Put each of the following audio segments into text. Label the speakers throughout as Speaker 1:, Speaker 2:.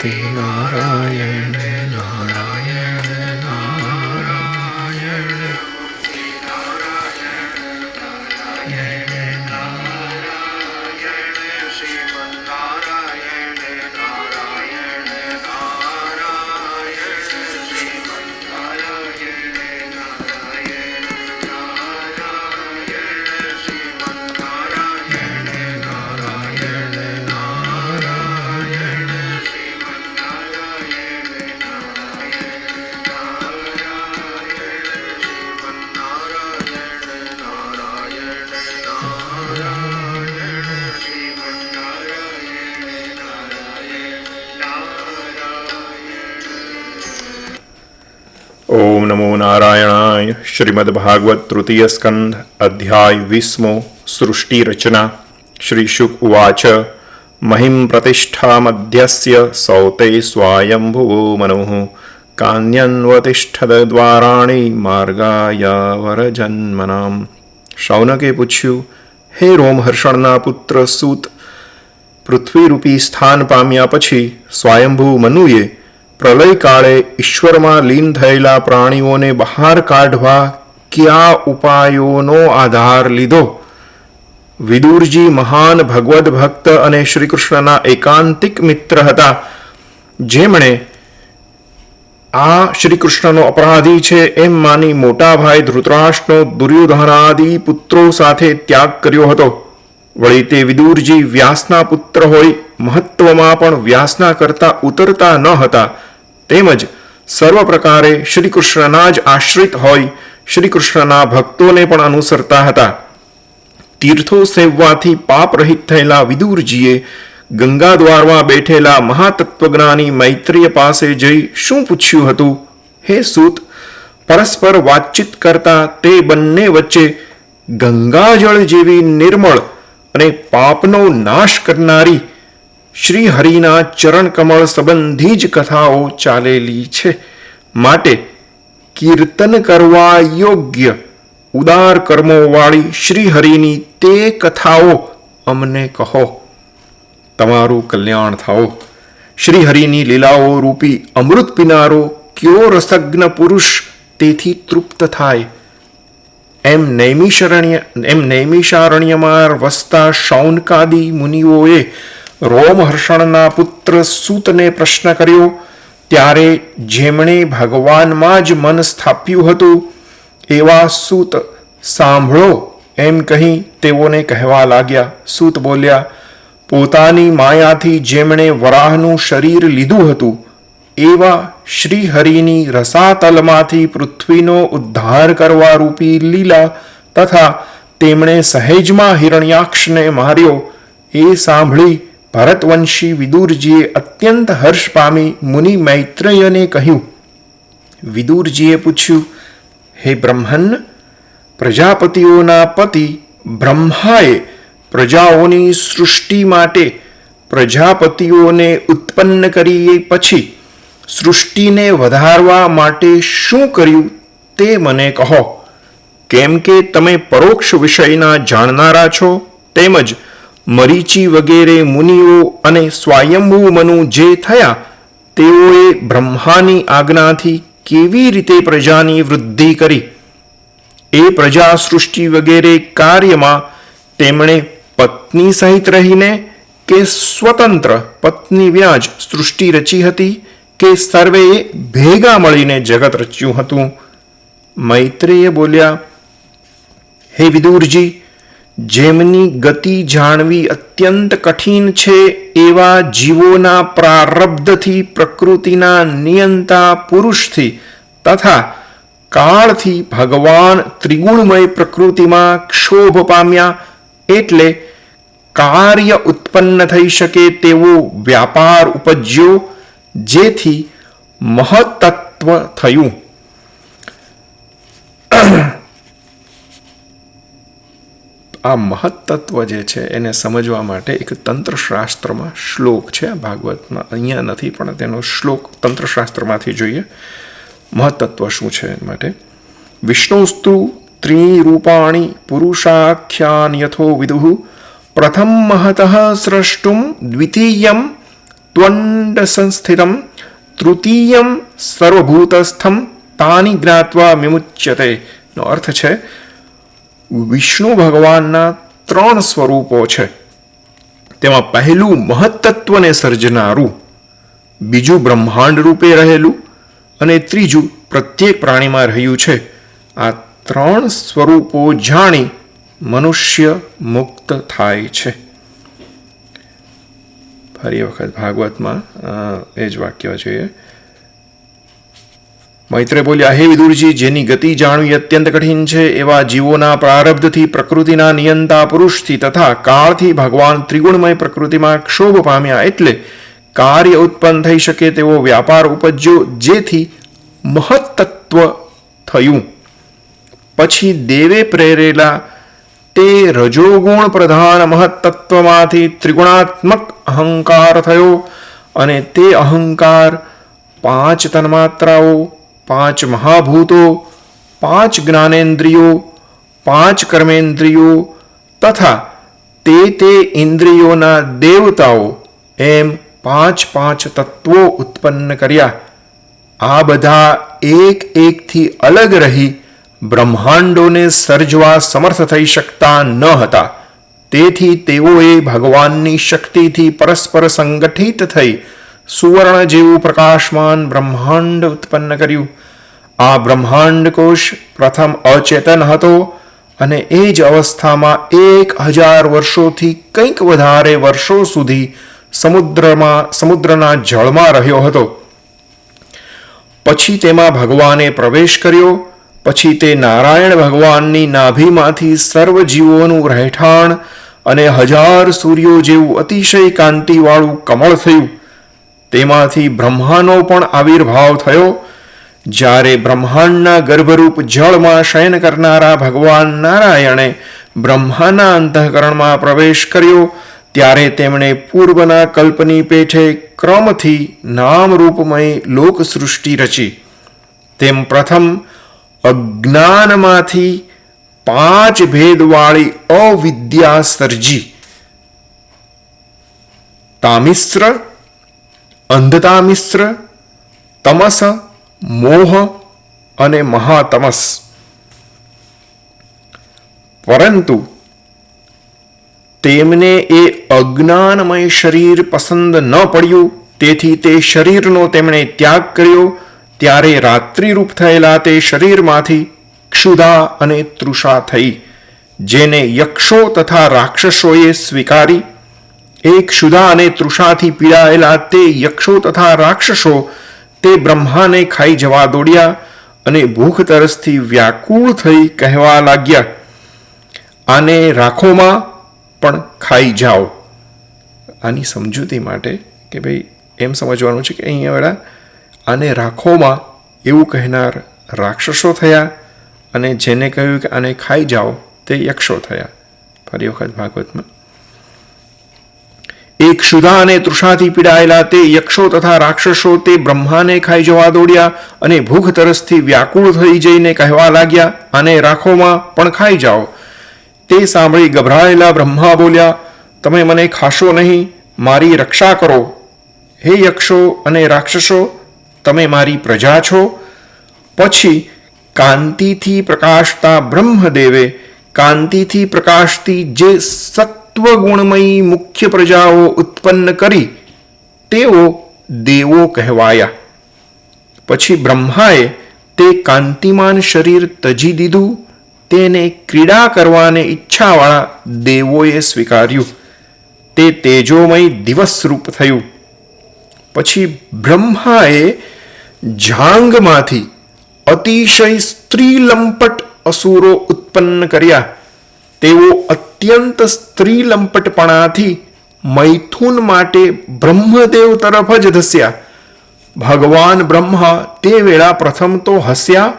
Speaker 1: તે નારાયણ નારાયણ નમો નારાયણાય શ્રીમદ ભાગવત તૃતીય સ્કંધ અધ્યાય વીસમો સૃષ્ટિ રચના શ્રી શુક ઉવાચ મહિમ પ્રતિષ્ઠામધ્યસ્ય સૌતે સ્વાયંભુવો મનો કાન્યન્વતિષ્ઠદ દ્વારાણી માર્ગાયાવરજન્મનામ શૌનકે પૂછ્યું હે રોમહર્ષણના પુત્ર સૂત પૃથ્વીરૂપી સ્થાન પામ્યા પછી સ્વયંભૂ મનુએ પ્રલય કાળે ઈશ્વરમાં લીન થયેલા પ્રાણીઓને બહાર કાઢવા કયા ઉપાયોનો આધાર લીધો? વિદુરજી મહાન ભગવદ ભક્ત અને શ્રીકૃષ્ણના એકાંતિક મિત્ર હતા. જેમણે આ શ્રીકૃષ્ણનો અપરાધી છે એમ માની મોટા ભાઈ ધૃતરાષ્ટ્રનો દુર્યોધનાદિ પુત્રો સાથે ત્યાગ કર્યો હતો. વળી તે વિદુરજી વ્યાસના પુત્ર હોય મહત્વમાં પણ વ્યાસના કરતા ઉતરતા ન હતા. તેમજ સર્વ પ્રકારે શ્રી કૃષ્ણના જ આશ્રિત હોય શ્રી કૃષ્ણના ભક્તોને પણ અનુસરતા હતા. તીર્થો સેવવાથી પાપ રહિત થયેલા વિદુરજીએ ગંગા દ્વારમાં બેઠેલા મહાતત્વજ્ઞાની મૈત્રીય પાસે જઈ શું પૂછ્યું હતું? હે સૂત, પરસ્પર વાતચીત કરતા તે બંને વચ્ચે ગંગાજળ જેવી નિર્મળ અને પાપનો નાશ કરનારી શ્રી હરિના ચરણકમળ સંબંધી જ કથાઓ ચાલેલી છે. માટે કીર્તન કરવા યોગ્ય ઉદાર કર્મોવાળી શ્રી હરિની તે કથાઓ અમને કહો. તમારું કલ્યાણ થાઓ. શ્રી હરિની લીલાઓ રૂપી અમૃત પીનારો કયો રસજ્ઞ પુરુષ તેથી તૃપ્ત થાય. એમ નૈમિષારણ્ય એમ નૈમિષારણ્યમાં વસતા શૌનકાદી મુનિઓએ રોમહર્ષણના પુત્ર સૂતને પ્રશ્ન કર્યો, ત્યારે જેમણે ભગવાનમાં જ મન સ્થાપ્યું હતું, એવા સૂત સાંભળો, એમ કહી તેઓને કહેવા લાગ્યા. સૂત બોલ્યા, પોતાની માયાથી જેમણે વરાહનું શરીર લીધું હતું, એવા શ્રી હરિની રસાતલમાંથી પૃથ્વીનો ઉદ્ધાર કરવા રૂપી લીલા તથા તેમણે સહેજમાં હિરણ્યાક્ષને માર્યો. એ સાંભળી ભરતવંશી વિદુરજીએ અત્યંત હર્ષ પામી મુનિ મૈત્રેયને કહ્યું, વિદુરજીએ પૂછ્યું, હે બ્રહ્મન, પ્રજાપતિઓના પતિ બ્રહ્માએ પ્રજાઓની સૃષ્ટિ માટે પ્રજાપતિઓને ઉત્પન્ન કરી પછી સૃષ્ટિને વધારવા માટે શું કર્યું તે મને કહો. કેમ કે તમે પરોક્ષ વિષયના જાણનારા છો તેમજ મરીચી વગેરે મુનિઓ અને સ્વયંભૂ મનુ જે થયા, તેઓએ બ્રહ્માની આજ્ઞાથી કેવી રીતે પ્રજાની વૃદ્ધિ કરી? એ પ્રજા સૃષ્ટિ વગેરે કાર્યમાં તેમણે પત્ની સહિત રહીને કે સ્વતંત્ર પત્ની વ્યાજ સૃષ્ટિ રચી હતી કે સર્વેએ ભેગા મળીને જગત રચ્યું હતું? મૈત્રેય બોલ્યા, હે વિદુરજી જેમની ગતિ જાણવી અત્યંત કઠિન છે, એવા જીવોના પ્રારબ્ધથી પ્રકૃતિના નિયંતા પુરુષથી તથા કાળથી ભગવાન ત્રિગુણમય પ્રકૃતિમાં ક્ષોભ પામ્યા એટલે કાર્ય ઉત્પન્ન થઈ શકે તેવો વ્યાપાર ઉપજ્યો, જેથી મહત્તત્વ થયું. આ મહત્તત્વ જે છે એને સમજવા માટે એક તંત્રશાસ્ત્રમાં શ્લોક છે ભાગવતમાં. અહીંયા નથી, પણ તેનો શ્લોક તંત્રશાસ્ત્રમાંથી જોઈએ. મહત્તત્વ શું છે માટે? વિષ્ણુસ્તુ ત્રિરૂપાણી પુરુષાખ્યાન યથો વિદુઃ પ્રથમ મહતઃ સ્રષ્ટુમ દ્વિતીયમ ત્વંડ સંસ્થિતમ તૃતીય સર્વભૂતસ્થમ. તાની જ્ઞાત્વા વિમુચ્યતે. નો અર્થ છે વિષ્ણુ ભગવાનના ત્રણ સ્વરૂપો છે. તેમાં પહેલું મહત્તત્વને સર્જનારું, બીજું બ્રહ્માંડ રૂપે રહેલું અને ત્રીજું પ્રત્યેક પ્રાણીમાં રહ્યું છે. આ ત્રણ સ્વરૂપો જાણી મનુષ્ય મુક્ત થાય છે. ફરી વખત ભાગવતમાં એ જ વાક્ય જોઈએ. મૈત્રે બોલ્યા, હે વિદુરજી, જેની ગતિ જાણવી અત્યંત કઠિન છે, એવા જીવોના પ્રારબ્ધથી પ્રકૃતિના નિયંતા પુરુષથી તથા કાળથી ભગવાન ત્રિગુણમય પ્રકૃતિમાં ક્ષોભ પામ્યા એટલે કાર્ય ઉત્પન્ન થઈ શકે તેવો વ્યાપાર ઉપજ્યો, જેથી મહત્તત્વ થયું. પછી દેવે પ્રેરેલા તે રજોગુણ પ્રધાન મહત્તત્વમાંથી ત્રિગુણાત્મક અહંકાર થયો અને તે અહંકાર પાંચ તન્માત્રાઓ પાંચ મહાભૂતો, પાંચ જ્ઞાનેન્દ્રિયો, પાંચ કર્મેન્દ્રિયો તથા તે તે ઇન્દ્રિયોના દેવતાઓ એમ પાંચ પાંચ તત્વો ઉત્પન્ન કર્યા. આ બધા એક એકથી અલગ રહી બ્રહ્માંડોને સર્જવા સમર્થ થઈ શકતા ન હતા. તેથી તેઓએ ભગવાનની શક્તિથી પરસ્પર સંગઠિત થઈ સુવર્ણ જેવું પ્રકાશમાન બ્રહ્માંડ ઉત્પન્ન કર્યું. આ બ્રહ્માંડ કોશ પ્રથમ અચેતન હતો અને એ જ અવસ્થામાં એક હજાર વર્ષોથી કંઈક વધારે વર્ષો સુધી સમુદ્રમાં, સમુદ્રના જળમાં રહ્યો હતો. પછી તેમાં ભગવાને પ્રવેશ કર્યો, પછી તે નારાયણ ભગવાનની નાભીમાંથી સર્વ જીવોનું રહેઠાણ અને હજાર સૂર્યો જેવું અતિશય કાંતિવાળું કમળ થયું. તેમાંથી બ્રહ્માનો પણ આવિર્ભાવ થયો. જ્યારે બ્રહ્માંડના ગર્ભરૂપ જળમાં શયન કરનારા ભગવાન નારાયણે બ્રહ્માના અંતઃકરણમાં પ્રવેશ કર્યો, ત્યારે તેમણે પૂર્વના કલ્પની પેઠે ક્રમથી નામરૂપમય લોક સૃષ્ટિ રચી. તેમ પ્રથમ, અજ્ઞાનમાંથી પાંચ ભેદવાળી અવિદ્યા સર્જી તામિશ્ર અંધતામિશ્ર, તમસ, મોહ અને મહાતમસ. પરંતુ તેમને એ અજ્ઞાનમય શરીર પસંદ ન પડ્યું, તેથી તે શરીરનો તેમણે ત્યાગ કર્યો. ત્યારે રાત્રિરૂપ થયેલા તે શરીરમાંથી ક્ષુધા અને તૃષા થઈ, જેને યક્ષો તથા રાક્ષસોએ સ્વીકારી. એ ક્ષુધા અને તૃષાથી પીડાયેલા તે યક્ષો તથા રાક્ષસો તે બ્રહ્માને ખાઈ જવા દોડ્યા અને ભૂખ તરસથી વ્યાકુળ થઈ કહેવા લાગ્યા, આને રાખોમાં પણ ખાઈ જાઓ. આની સમજૂતી માટે કે ભાઈ, એમ સમજવાનું છે કે અહીંયા વેળા, આને રાખોમાં એવું કહેનાર રાક્ષસો થયા અને જેને કહ્યું કે આને ખાઈ જાઓ, તે યક્ષો થયા. ફરી વખત ભાગવતમાં એક ક્ષુધા અને તૃષાથી પીડાયેલા તે યક્ષો તથા રાક્ષસો તે બ્રહ્માને ખાઈ જવા દોડ્યા અને ભૂખ તરસથી વ્યાકુળ થઈ જઈને કહેવા લાગ્યા, આને રાખોમાં પણ ખાઈ જાઓ. તે સાંભળી ગભરાયેલા બ્રહ્મા બોલ્યા, તમે મને ખાશો નહીં, મારી રક્ષા કરો. હે યક્ષો અને રાક્ષસો, તમે મારી પ્રજા છો. પછી કાંતિથી પ્રકાશતા બ્રહ્મદેવે કાંતિથી પ્રકાશતી જે સત્વગુણમયી મુખ્ય પ્રજાઓ ઉત્પન્ન કરી તેઓ દેવો કહેવાયા. પછી બ્રહ્માએ તે કાંતિમાન શરીર તજી દીધું, તેને ક્રીડા કરવાની ઈચ્છાવાળા દેવોએ સ્વીકાર્યું. તે તેજોમય દિવસરૂપ થયું. પછી બ્રહ્માએ જાંગમાંથી અતિશય સ્ત્રીલંપટ અસુરો ઉત્પન્ન કર્યા. તેઓ અત્યંત સ્ત્રીલંપટપણાથી મૈથુન માટે બ્રહ્મદેવ તરફ જ ધસ્યા. ભગવાન બ્રહ્મા તે વેળા પ્રથમ તો હસ્યા,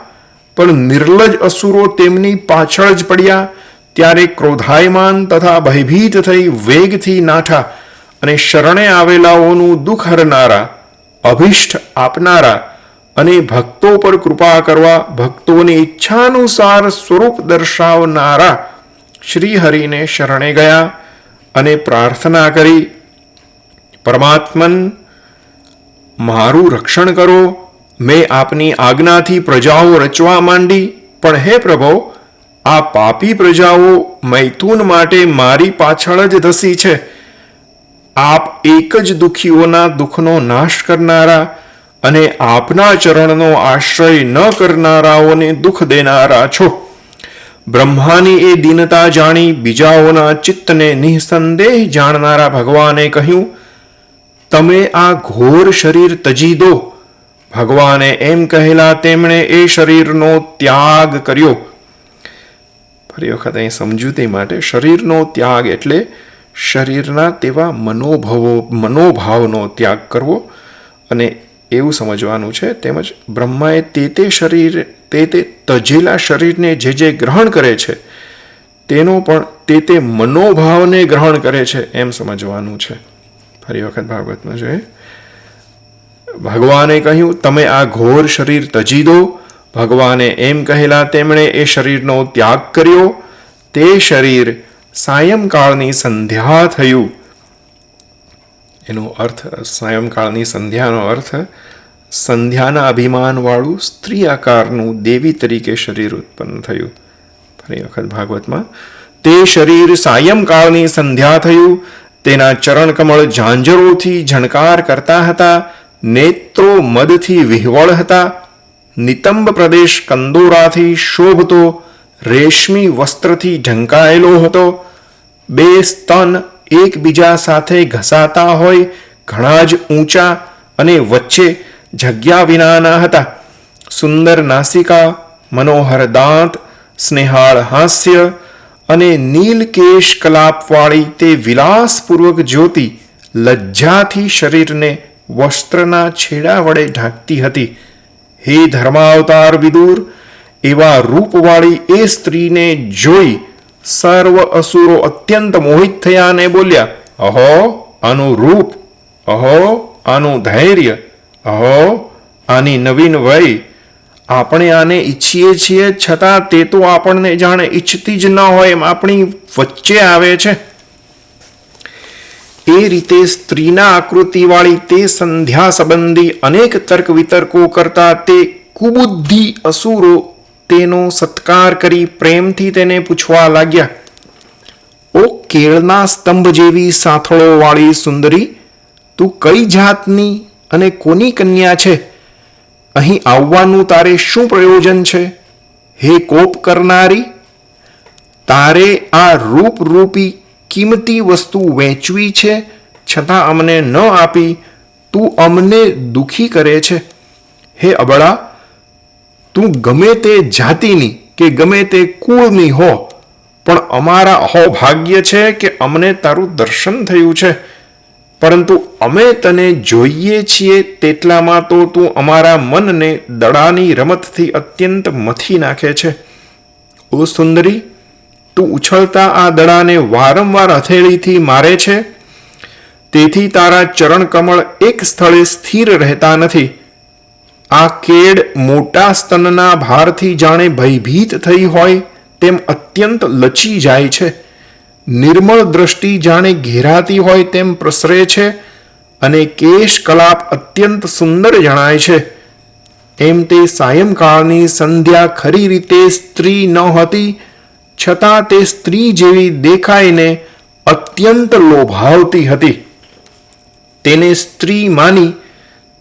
Speaker 1: પણ નિર્લજ અસુરો તેમની પાછળ જ પડ્યા. ત્યારે ક્રોધાયમાન તથા ભયભીત થઈ વેગથી નાઠા અને શરણે આવેલાઓનું દુઃખ હરનારા, અભિષ્ટ આપનારા અને ભક્તો પર કૃપા કરવા ભક્તોની ઈચ્છાનુસાર સ્વરૂપ દર્શાવનારા શ્રી હરિને શરણે ગયા અને પ્રાર્થના કરી, પરમાત્મન, મારું રક્ષણ કરો. મેં આપની આજ્ઞાથી પ્રજાઓ રચવા માંડી, પણ હે પ્રભો, આ પાપી પ્રજાઓ મૈથુન માટે મારી પાછળ જ ધસી છે. આપ એક જ દુખીઓના દુઃખનો નાશ કરનારા અને આપના ચરણનો આશ્રય ન કરનારાઓને દુઃખ દેનારા છો. બ્રહ્માની એ દીનતા જાણી બીજાઓના ચિત્તને નિઃસંદેહ જાણનારા ભગવાને કહ્યું, તમે આ ઘોર શરીર તજી દો. ભગવાને એમ કહેલા, તેમણે એ શરીરનો ત્યાગ કર્યો. ફરી વખત અહીં સમજૂતી માટે, શરીરનો ત્યાગ એટલે શરીરના તેવા મનોભાવો, મનોભાવનો ત્યાગ કરવો અને એવું સમજવાનું છે. તેમજ બ્રહ્માએ તે તે શરીર, તે તે તજેલા શરીરને જે જે ગ્રહણ કરે છે, તેનો પણ તે તે મનોભાવને ગ્રહણ કરે છે એમ સમજવાનું છે. ફરી વખત ભાગવતમાં જોઈએ ભગવાને કહ્યું, તમે આ ઘોર શરીર તજી દો. ભગવાને એમ કહેલા, તેમણે એ શરીરનો ત્યાગ કર્યો. તે શરીર સાયંકાળની સંધ્યા થયું. એનો અર્થ સાયંકાળની સંધ્યાનો અર્થ, સંધ્યાના અભિમાનવાળું સ્ત્રી આકારનું દેવી તરીકે શરીર ઉત્પન્ન થયું. ફરી વખત ભાગવતમાં, તે શરીર સાયંકાળની સંધ્યા થયું, તેના ચરણકમળ ઝાંઝરોથી ઝણકાર કરતા હતા, નેત્રો મદથી વિહવળ હતા, નિતંબ પ્રદેશ કંદોરાથી શોભતો, રેશમી વસ્ત્રથી ઢંકાયેલો હતો, બે સ્તન એકબીજા સાથે ઘસાતા હોય, ઘણા જ ઊંચા અને વચ્ચે જગ્યા વિનાના હતા. સુંદર નાસિકા, મનોહર દાંત, સ્નેહાળ હાસ્ય અને નીલકેશ કલાપવાળી તે વિલાસપૂર્વક જ્યોતિ લજ્જાથી શરીરને વસ્ત્રના છેડા વડે ઢાંકતી હતી. હે ધર્માવતાર વિદુર, એવા રૂપવાળી એ સ્ત્રીને જોઈ સર્વ અસુરો અત્યંત મોહિત થયા અને બોલ્યા અહો આનું રૂપ અહો આનું ધૈર્ય અહો આની નવીન વય આપણે આને ઈચ્છીએ છીએ, છતાં તે તો આપણને જાણે ઈચ્છતી જ ન હોય એમ આપણી વચ્ચે આવે છે. એ રીતે સ્ત્રીના આકૃતિવાળી તે સંધ્યા સંબંધી અનેક તર્ક વિતર્કો કરતા તે કુબુદ્ધિ અસુરો તેનો સત્કાર કરી પ્રેમથી તેને પૂછવા લાગ્યા, ઓ કેળના સ્તંભ જેવી સાથળોવાળી સુંદરી, તું કઈ જાતની અને કોની કન્યા છે? અહીં આવવાનું તારે શું પ્રયોજન છે? હે કોપ કરનારી, તારે આ રૂપરૂપી કિંમતી વસ્તુ વેચવી છે છતાં અમને ન આપી, તું અમને દુખી કરે છે. હે અબળા તું ગમે તે જાતિની કે ગમે તે કુળની હો, પણ અમારા અહોભાગ્ય છે કે અમને તારું દર્શન થયું છે. પરંતુ અમે તને જોઈએ છીએ તેટલામાં તો તું અમારા મનને દડાની રમતથી અત્યંત મથી નાખે છે. ઓ સુંદરી, તું ઉછળતા આ દડાને વારંવાર હથેળીથી મારે છે? તેથી તારા ચરણકમળ એક સ્થળે સ્થિર રહેતા નથી. આ કેડ મોટા સ્તનના ભારથી જાણે ભયભીત થઈ હોય તેમ અત્યંત લચી જાય છે. નિર્મળ દ્રષ્ટિ જાણે ઘેરાતી હોય તેમ પ્રસરે છે અને કેશ કલાપ અત્યંત સુંદર જણાય છે. એમ તે સાયંકાળની સંધ્યા ખરી રીતે સ્ત્રી ન હતી, છતાં તે સ્ત્રી જેવી દેખાઈને અત્યંત લોભાવતી હતી. તેને સ્ત્રી માની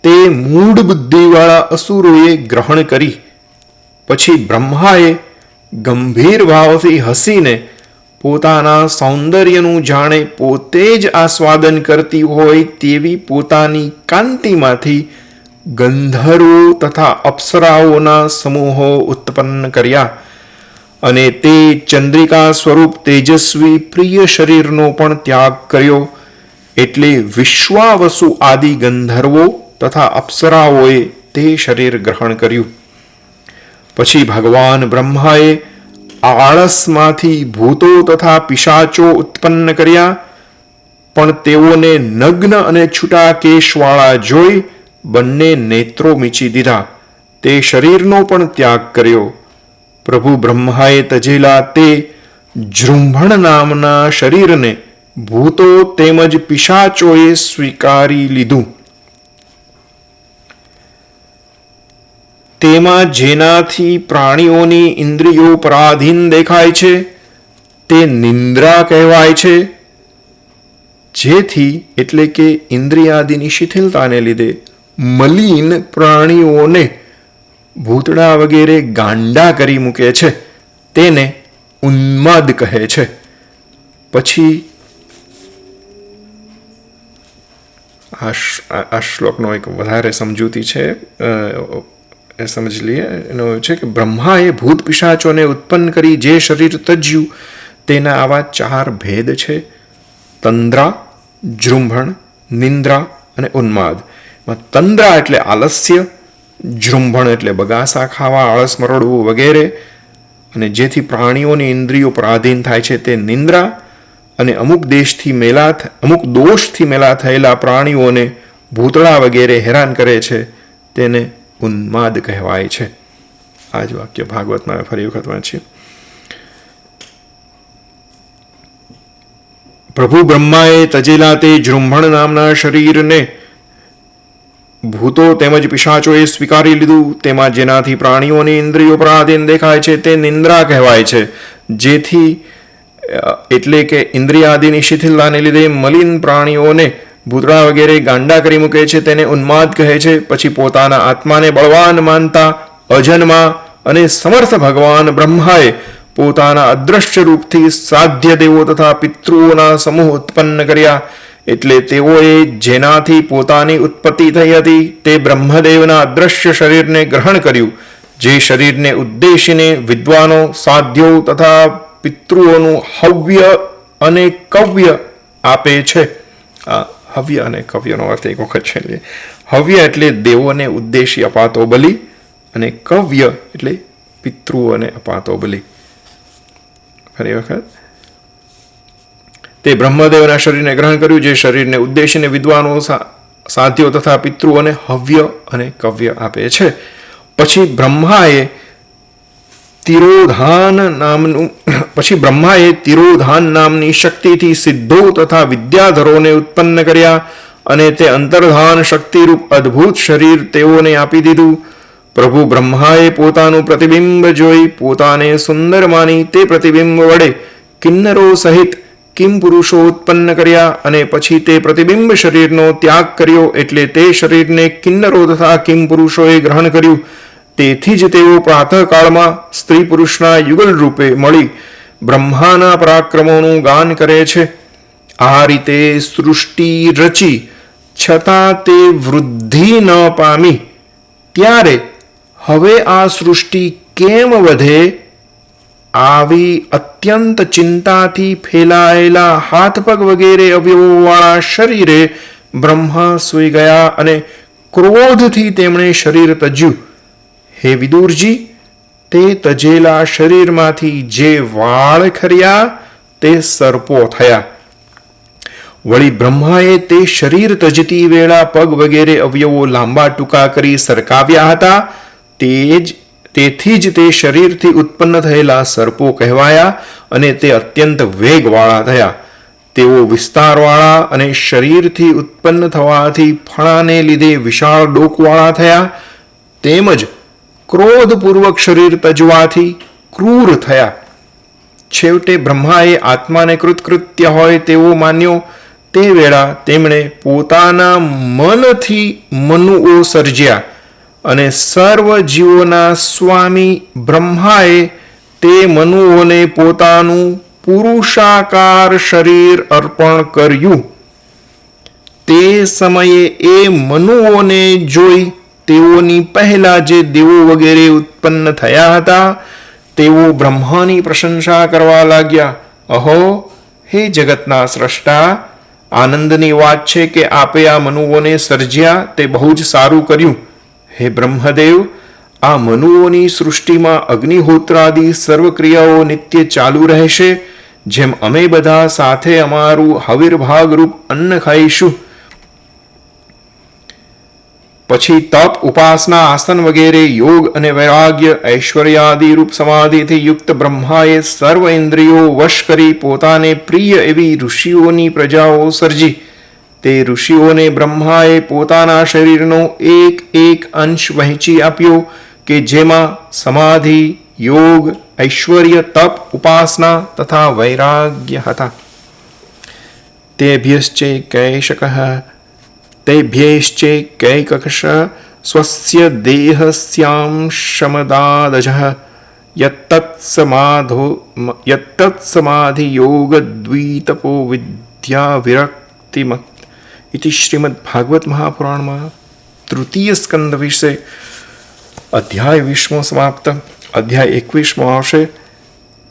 Speaker 1: તે મૂળ બુદ્ધિવાળા અસુરોએ ગ્રહણ કરી. પછી બ્રહ્માએ ગંભીર ભાવથી હસીને પોતાના સૌંદર્યનું જાણે પોતે જ આસ્વાદન કરતી હોય તેવી પોતાની કાંતિમાંથી ગંધર્વો તથા અપ્સરાઓના સમૂહો ઉત્પન્ન કર્યા. અને તે ચંદ્રિકા સ્વરૂપ તેજસ્વી પ્રિય શરીરનો પણ ત્યાગ કર્યો. એટલે વિશ્વાવસુ આદિ ગંધર્વો તથા અપ્સરાઓએ તે શરીર ગ્રહણ કર્યું. પછી ભગવાન બ્રહ્માએ આળસમાંથી ભૂતો તથા પિશાચો ઉત્પન્ન કર્યા, પણ તેઓને નગ્ન અને છૂટા કેશવાળા જોઈ બંને નેત્રો મીચી દીધા. તે શરીરનો પણ ત્યાગ કર્યો. પ્રભુ બ્રહ્માએ તજેલા તે જૃંભણ નામના શરીરને ભૂતો તેમજ પિશાચોએ સ્વીકારી લીધું. તેમાં જેનાથી પ્રાણીઓની ઇન્દ્રિયો પરાધીન દેખાય છે, તે નિંદ્રા કહેવાય છે. જેથી એટલે કે ઇન્દ્રિયાદિની શિથિલતાને લીધે મલિન પ્રાણીઓને ભૂતડા વગેરે ગાંડા કરી મૂકે છે, તેને ઉન્માદ કહે છે. પછી આ શ્લોકનો એક વધારે સમજૂતી છે સમજી લઈએ. એનો એ છે કે બ્રહ્માએ ભૂત પિશાચોને ઉત્પન્ન કરી જે શરીર તજ્યું, તેના આવા ચાર ભેદ છે. તંદ્રા, જૃંભણ, નિંદ્રા અને ઉન્માદ. તંદ્રા એટલે આલસ્ય, જૃંભણ એટલે બગાસા ખાવા, આળસ મરડવું વગેરે. અને જેથી પ્રાણીઓની ઇન્દ્રિયો પરાધીન થાય છે તે નિંદ્રા અને અમુક દેશથી મેલા અમુક દોષથી મેલા થયેલા પ્રાણીઓને ભૂતળા વગેરે હેરાન કરે છે. તેને ઉન્માદ કહેવાય છે. આ જ વાક્ય ભાગવતમાં ફરી વખત વાંચીએ. પ્રભુ બ્રહ્માએ તજેલા તે જૃંભણ નામના શરીરને ભૂતો તેમજ પિશાચોએ સ્વીકારી લીધું. તેમાં જેનાથી પ્રાણીઓની ઇન્દ્રિયો પર આધીન દેખાય છે તે નિંદ્રા કહેવાય છે. જેથી એટલે કે ઇન્દ્રિયાદિની શિથિલતાને લીધે મલિન પ્રાણીઓને ભૂતળા વગેરે ગાંડા કરી મૂકે છે, તેને ઉન્માદ કહે છે. પછી પોતાના આત્માને બળવાન માનતા અજન્મા અને સમર્થ ભગવાન બ્રહ્માએ પોતાના અદ્રશ્ય રૂપથી સાધ્ય દેવો તથા પિતૃઓના સમૂહ ઉત્પન્ન કર્યા. એટલે તેઓએ જેનાથી પોતાની ઉત્પત્તિ થઈ હતી, તે બ્રહ્મદેવના અદ્રશ્ય શરીરને ગ્રહણ કર્યું. જે શરીરને ઉદ્દેશીને વિદ્વાનો, સાધ્યો તથા પિતૃઓનું હવ્ય અને કવ્ય આપે છે. આ હવ્ય અને કવ્યનો અર્થ એક વખત છે એટલે હવ્ય એટલે દેવોને ઉદ્દેશી અપાતો બલિ અને કવ્ય એટલે પિતૃઓને અપાતો બલિ ફરી વખત. તે બ્રહ્મદેવના શરીરને ગ્રહણ કર્યું, જે શરીરને ઉદ્દેશીને વિદ્વાનો સાધ્યો તથા પિતૃઓને હવ્ય અને કવ્ય આપે છે. પછી બ્રહ્માએ તિરોધાન નામનું પછી બ્રહ્માએ તિરોધાન નામની શક્તિથી સિદ્ધો તથા વિદ્યાધરોને ઉત્પન્ન કર્યા અને તે અંતર્ધાન શક્તિરૂપ અદ્ભુત શરીર તેઓને આપી દીધું પ્રભુ બ્રહ્માએ પોતાનું પ્રતિબિંબ જોઈ પોતાને સુંદર માની તે પ્રતિબિંબ વડે કિન્નરો સહિત કિમ પુરુષો ઉત્પન્ન કર્યા અને પછી તે પ્રતિબિંબ શરીરનો ત્યાગ કર્યો એટલે તે શરીરને કિન્નરો તથા કિમ પુરુષોએ ગ્રહણ કર્યું તેથી જ તેઓ પ્રાતઃકાળમાં સ્ત્રી પુરુષના યુગલ રૂપે મળી બ્રહ્માના પરાક્રમોનું ગાન કરે છે. આ રીતે સૃષ્ટિ રચી છતાં તે વૃદ્ધિ ન પામી. ત્યારે હવે આ સૃષ્ટિ કેમ વધે? આવી અત્યંત ચિંતાથી ફેલાયેલા હાથ પગ વગેરે અવયવોવાળા શરીરે બ્રહ્મા સૂઈ ગયા અને ક્રોધથી તેમણે શરીર તજ્યું. હે વિદુરજી, તે તજેલા શરીરમાંથી જે વાળ ખર્યા, તે સર્પો થયા. વળી બ્રહ્માએ તે શરીર તજતી વેળા પગ વગેરે અવયવો લાંબા ટૂંકા કરી સરકાવ્યા હતા. તે જ, તેથી જ તે શરીરથી ઉત્પન્ન થયેલા સર્પો કહેવાયા અને તે અત્યંત વેગવાળા થયા. તેઓ વિસ્તારવાળા અને શરીરથી ઉત્પન્ન થવાથી ફણાને લીધે વિશાળ ડોકવાળા થયા. તેમજ ક્રોધપૂર્વક શરીર તજવાથી ક્રૂર થયા. છેવટે બ્રહ્માએ આત્માને કૃતકૃત્ય હોય તેવો માન્યો. તે વેળા તેમણે પોતાના મનથી મનુઓ સર્જ્યા અને સર્વ જીવોના સ્વામી બ્રહ્માએ તે મનુઓને પોતાનું પુરુષાકાર શરીર અર્પણ કર્યું. તે સમયે એ મનુઓને જોઈ તેઓની પહેલા જે દેવો વગેરે ઉત્પન્ન થયા હતા, તેઓ બ્રહ્માની પ્રશંસા કરવા લાગ્યા. અહો, હે જગતના સ્રષ્ટા, આનંદની વાત છે કે આપે આ મનુઓને સર્જ્યા તે બહુ જ સારું કર્યું. હે બ્રહ્મદેવ, આ મનુઓની સૃષ્ટિમાં અગ્નિહોત્રાદિ સર્વક્રિયાઓ નિત્ય ચાલુ રહેશે. જેમ અમે બધા સાથે અમારું હવિર્ભાગરૂપ અન્ન ખાઈશું પછી તપ, ઉપાસના, આસન વગેરે, યોગ અને વૈરાગ્ય, ઐશ્વર્યાદિ રૂપ સમાધિથી યુક્ત બ્રહ્માએ સર્વ ઇન્દ્રિયો વશ કરી પોતાને પ્રિય એવી ઋષિઓની પ્રજાઓ સર્જી. તે ઋષિઓને બ્રહ્માએ પોતાના શરીરનો એક એક અંશ વહેંચી આપ્યો કે જેમાં સમાધિ, યોગ, ઐશ્વર્ય, તપ, ઉપાસના તથા વૈરાગ્ય હતા. તેભ્યશ્ચૈકૈષકः તેભ્યૈશ્ચૈકૈકશ સ્વસ્ય દેહસ્યાં શમદાદજ યત્તત્સમાધો યત્તત્સમાધિયોગદ્વીતપો વિદ્યા વિરક્તિમ ઇતિ શ્રીમદ ભાગવત મહાપુરાણમાં તૃતીય સ્કંદ વિશે અધ્યાય વીસમો સમાપ્ત અધ્યાય એકવીસમો આવશે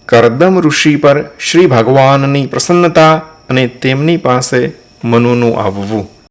Speaker 1: કરદમ ઋષિ પર શ્રી ભગવાનની પ્રસન્નતા અને તેમની પાસે મનુનું આવવું